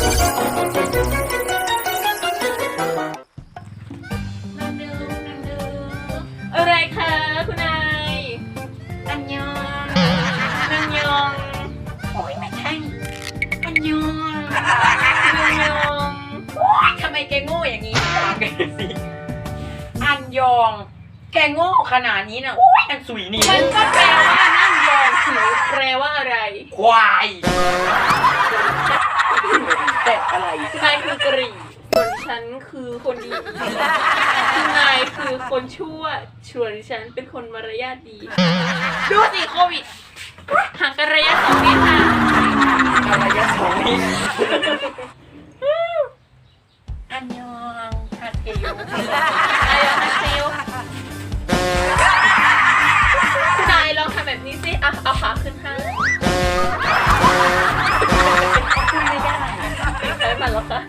นันดูนันดูอะไรคะคุณนายอันยองนันยองโอ้ยไม่ใช่อันยองนันยองทำไมแกโง่อย่างนี้อันยอง แกโง่ขนาดนี้นะโอ้ยอันสุยนี่มันก็แปลว่านั่งยองถือแปลว่าอะไร ควาย คือคนดี คุณนายคือคนชั่วส่วนฉันเป็นคนมารยาทดี ดูสิโควิดห่างกันระยะสองเมตรค่ะอะไรยะสองนี่อันยองคาเทโยนายลองทำเซลคุณนายลองทำแบบนี้สิอะเอาขาขึ้นห้างขึ้นไม่ได้ใช้มันแล้วค่ะ